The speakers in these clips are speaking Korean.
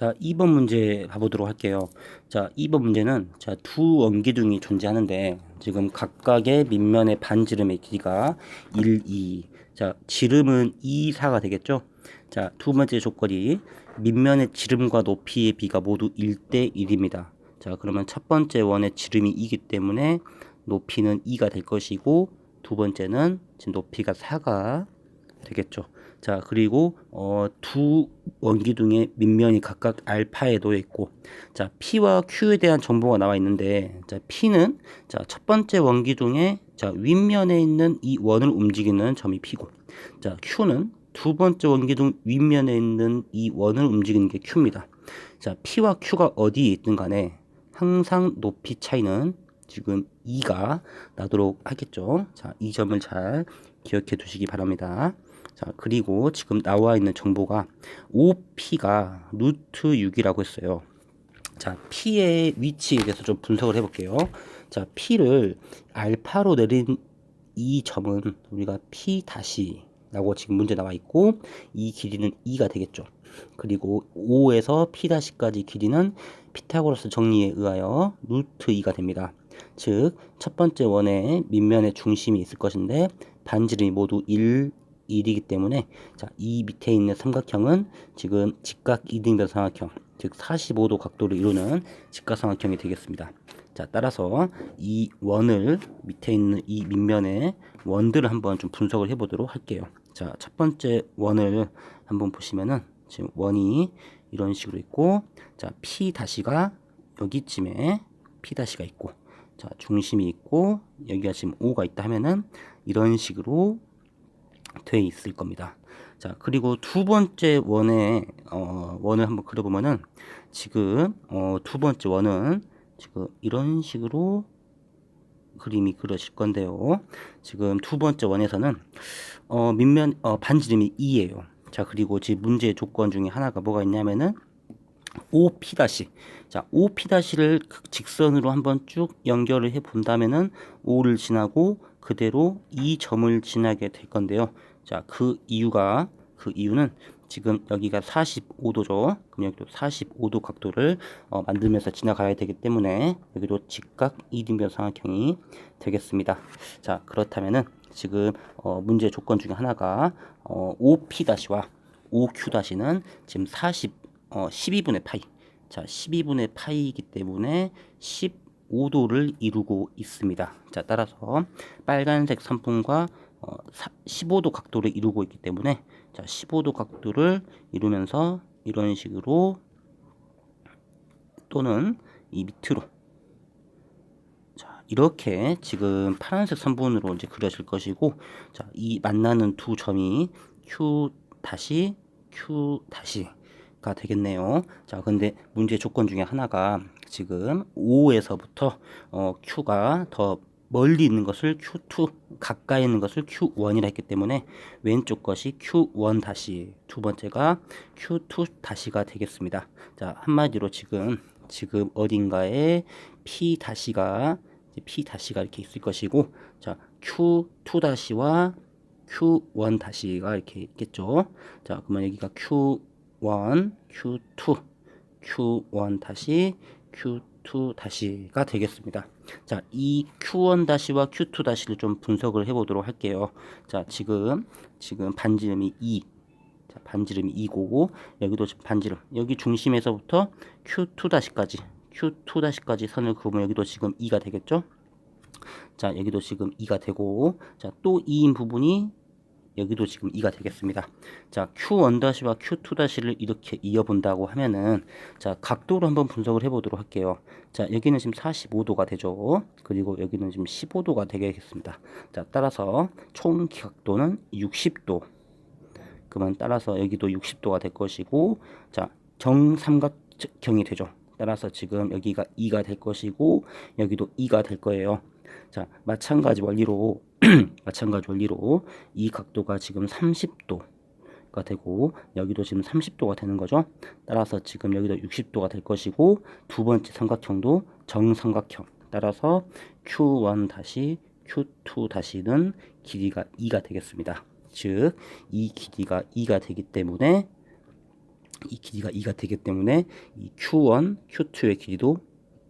자, 2번 문제 봐보도록 할게요. 자, 2번 문제는 자, 두 원기둥이 존재하는데 지금 각각의 밑면의 반지름의 길이가 1, 2. 자, 지름은 2, 4가 되겠죠? 자, 두 번째 조건이 밑면의 지름과 높이의 비가 모두 1대 1입니다. 자, 그러면 첫 번째 원의 지름이 2기 때문에 높이는 2가 될 것이고 두 번째는 지금 높이가 4가 되겠죠. 자, 그리고 어, 두 원기둥의 밑면이 각각 알파에 놓여 있고 자, P와 Q에 대한 정보가 나와 있는데 자, P는 자, 첫 번째 원기둥의 자, 윗면에 있는 이 원을 움직이는 점이 P고 자, Q는 두 번째 원기둥 윗면에 있는 이 원을 움직이는 게 Q입니다. 자, P와 Q가 어디에 있든 간에 항상 높이 차이는 지금 2가 나도록 하겠죠. 자, 이 점을 잘 기억해 두시기 바랍니다. 자, 그리고 지금 나와 있는 정보가 5P가 루트 6이라고 했어요. 자, P의 위치에 대해서 좀 분석을 해볼게요. 자, P를 알파로 내린 이 점은 우리가 P 다시 라고 지금 문제 나와 있고 이 길이는 2가 되겠죠. 그리고 5에서 P 다시까지 길이는 피타고라스 정리에 의하여 루트 2가 됩니다. 즉, 첫 번째 원의 밑면에 중심이 있을 것인데 반지름이 모두 1, 1이기 때문에 자, 이 밑에 있는 삼각형은 지금 직각 이등변 삼각형, 즉 45도 각도를 이루는 직각 삼각형이 되겠습니다. 자, 따라서 이 원을 밑에 있는 이 밑면의 원들을 한번 좀 분석을 해 보도록 할게요. 자, 첫 번째 원을 한번 보시면은 지금 원이 이런 식으로 있고 자, P 다시가 여기쯤에 P 다시가 있고 자, 중심이 있고 여기가 지금 O가 있다 하면은 이런 식으로 돼 있을 겁니다. 자, 그리고 두 번째 원의 어, 원을 한번 그려보면은 지금 어, 두 번째 원은 지금 이런 식으로 그림이 그려질 건데요. 지금 두 번째 원에서는 어, 밑면 어, 반지름이 2예요. 자, 그리고 지금 문제의 조건 중에 하나가 뭐가 있냐면은 OP 다시 자 OP 다시를 직선으로 한번 쭉 연결을 해 본다면은 O를 지나고 그대로 이 점을 지나게 될 건데요. 자 그 이유가 그 이유는 지금 여기가 45도죠. 그럼 여기도 45도 각도를 어, 만들면서 지나가야 되기 때문에 여기도 직각 이등변 삼각형이 되겠습니다. 자 그렇다면은 지금 어, 문제 조건 중에 하나가 어, OP 다시와 OQ 다시는 지금 40 어, 12분의 파이. 자, 12분의 파이이기 때문에 15도를 이루고 있습니다. 자, 따라서 빨간색 선분과 어, 15도 각도를 이루고 있기 때문에 자, 15도 각도를 이루면서 이런 식으로 또는 이 밑으로 자, 이렇게 지금 파란색 선분으로 이제 그려질 것이고 자, 이 만나는 두 점이 Q 다시 Q 다시 가 되겠네요. 자, 근데 문제 조건 중에 하나가 지금 5에서부터 어, Q가 더 멀리 있는 것을 Q2 가까이 있는 것을 Q1이라 했기 때문에 왼쪽 것이 Q1 다시 두 번째가 Q2 다시가 되겠습니다. 자, 한마디로 지금 지금 어딘가에 P 다시가 P 다시가 이렇게 있을 것이고 자, Q2 다시와 Q1 다시가 이렇게 있겠죠. 자, 그러면 여기가 Q 1 Q2 Q1 다시 Q2 다시가 되겠습니다. 자, 이 Q1 다시와 Q2 다시를 좀 분석을 해 보도록 할게요. 자, 지금 지금 반지름이 2 자, 반지름이 2고고 여기도 반지름 여기 중심에서부터 Q2 다시까지 Q2 다시까지 선을 그으면 여기도 지금 2가 되겠죠? 자, 여기도 지금 2가 되고 자, 또 2인 부분이 여기도 지금 2가 되겠습니다. 자, Q1-와 Q2-를 이렇게 이어본다고 하면은 자, 각도로 한번 분석을 해 보도록 할게요. 자, 여기는 지금 45도가 되죠. 그리고 여기는 지금 15도가 되겠습니다. 자, 따라서 총 각도는 60도. 그러면 따라서 여기도 60도가 될 것이고 자, 정삼각형이 되죠. 따라서 지금 여기가 2가 될 것이고 여기도 2가 될 거예요. 자, 마찬가지 원리로 마찬가지 원리로 이 각도가 지금 30도가 되고 여기도 지금 30도가 되는 거죠. 따라서 지금 여기도 60도가 될 것이고 두 번째 삼각형도 정삼각형. 따라서 Q1 다시 Q2 다시는 길이가 2가 되겠습니다. 즉, 이 길이가 2가 되기 때문에 이 길이가 2가 되기 때문에 이 Q1, Q2의 길이도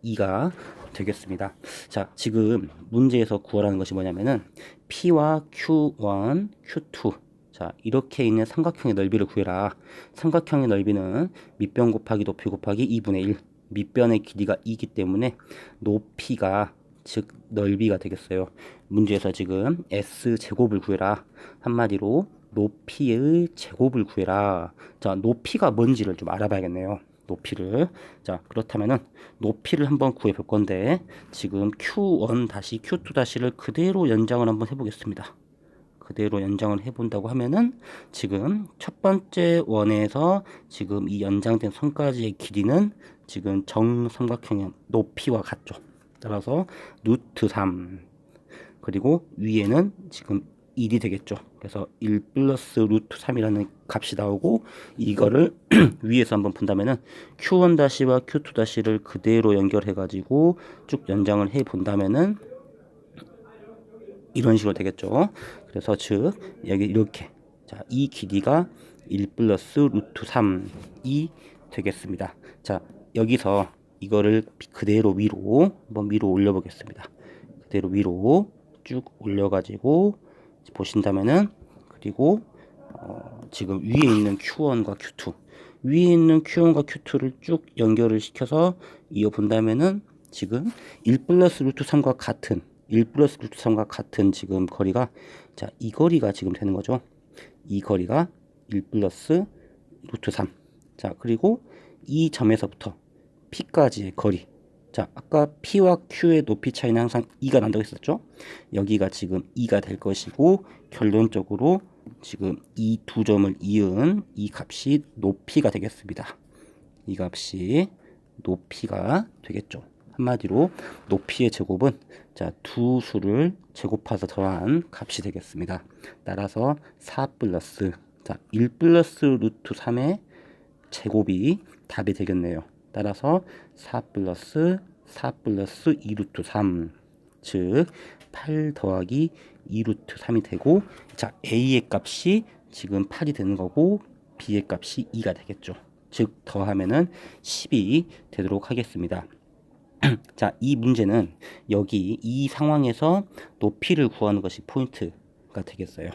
2가 되겠습니다. 자, 지금 문제에서 구하라는 것이 뭐냐면은 P와 Q1, Q2 자, 이렇게 있는 삼각형의 넓이를 구해라. 삼각형의 넓이는 밑변 곱하기 높이 곱하기 2분의 1. 밑변의 길이가 2이기 때문에 높이가 즉 넓이가 되겠어요. 문제에서 지금 S 제곱을 구해라. 한마디로 높이의 제곱을 구해라. 자, 높이가 뭔지를 좀 알아봐야겠네요. 높이를. 자, 그렇다면은 높이를 한번 구해 볼 건데 지금 Q1 다시 Q2 다시를 그대로 연장을 한번 해 보겠습니다. 그대로 연장을 해본다고 하면은 지금 첫 번째 원에서 지금 이 연장된 선까지의 길이는 지금 정삼각형의 높이와 같죠. 따라서 루트 3 그리고 위에는 지금 1이 되겠죠. 그래서 1 플러스 루트 3이라는 값이 나오고 이거를 위에서 한번 본다면은 Q1 다시와 Q2 다시를 그대로 연결해 가지고 쭉 연장을 해 본다면은 이런 식으로 되겠죠. 그래서 즉 여기 이렇게 자, 이 길이가 1 플러스 루트 3이 되겠습니다. 자, 여기서 이거를 그대로 위로 한번 위로 올려 보겠습니다. 그대로 위로 쭉 올려 가지고 보신다면은 그리고 어, 지금 위에 있는 Q1과 Q2 위에 있는 Q1과 Q2를 쭉 연결을 시켜서 이어 본다면은 지금 1 플러스 루트 3과 같은 1 플러스 루트 3과 같은 지금 거리가 자, 이 거리가 지금 되는 거죠. 이 거리가 1 플러스 루트 3. 자, 그리고 이 점에서부터 P까지의 거리. 자, 아까 P와 Q의 높이 차이는 항상 2가 난다고 했었죠? 여기가 지금 2가 될 것이고 결론적으로 지금 이 두 점을 이은 이 값이 높이가 되겠습니다. 이 값이 높이가 되겠죠. 한마디로 높이의 제곱은 자, 두 수를 제곱해서 더한 값이 되겠습니다. 따라서 4 플러스 자, 1 플러스 루트 3의 제곱이 답이 되겠네요. 따라서 4 플러스 4 플러스 2 루트 3. 즉, 8 더하기 2 루트 3이 되고, 자, A의 값이 지금 8이 되는 거고, B의 값이 2가 되겠죠. 즉, 더하면은 10이 되도록 하겠습니다. 자, 이 문제는 여기 이 상황에서 높이를 구하는 것이 포인트가 되겠어요.